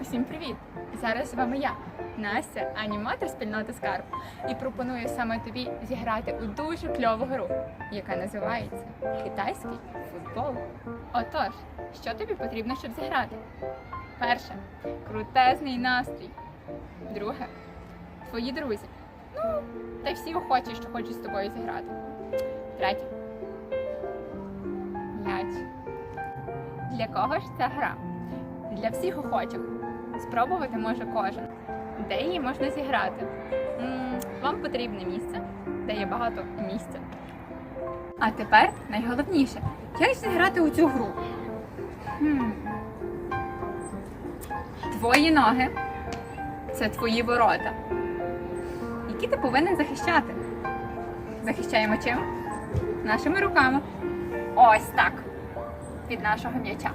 Усім привіт! Зараз з вами я, Настя, аніматор спільноти Скарб, і пропоную саме тобі зіграти у дуже кльову гру, яка називається Китайський футбол. Отож, що тобі потрібно, щоб зіграти? Перше крутезний настрій. Друге твої друзі. Ну, та й всі охочі, що хочуть з тобою зіграти. Третє. М'яч. Для кого ж ця гра? Для всіх охочих. Спробувати може кожен. Де її можна зіграти? Вам потрібне місце, де є багато місця. А тепер найголовніше, як зіграти у цю гру? Твої ноги це твої ворота, які ти повинен захищати. Захищаємо чим? Нашими руками. Ось так. Від нашого м'яча.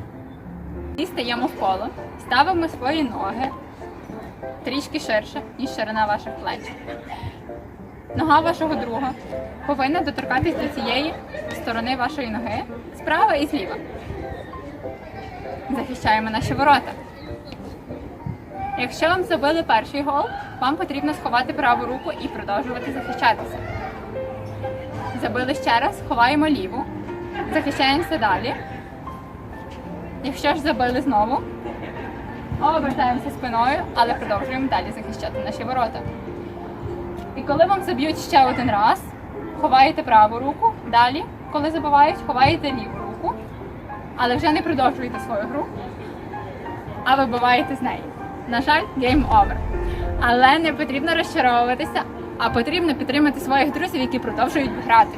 І стаємо в коло, ставимо свої ноги трішки ширше, ніж ширина ваших плеч. Нога вашого друга повинна доторкатись до цієї сторони вашої ноги справа і зліва. Захищаємо наші ворота. Якщо вам забили перший гол, вам потрібно сховати праву руку і продовжувати захищатися. Забили ще раз, ховаємо ліву, захищаємося далі. Якщо ж забили знову, обертаємося спиною, але продовжуємо далі захищати наші ворота. І коли вам заб'ють ще один раз, ховаєте праву руку, далі, коли забивають, ховаєте ліву руку, але вже не продовжуєте свою гру, а вибиваєте з неї. На жаль, гейм овер. Але не потрібно розчаровуватися, а потрібно підтримати своїх друзів, які продовжують грати.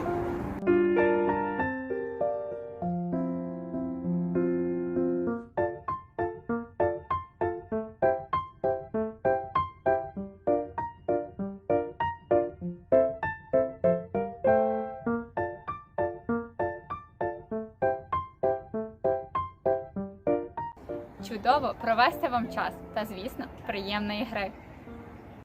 Чудово провести вам час та, звісно, приємної гри.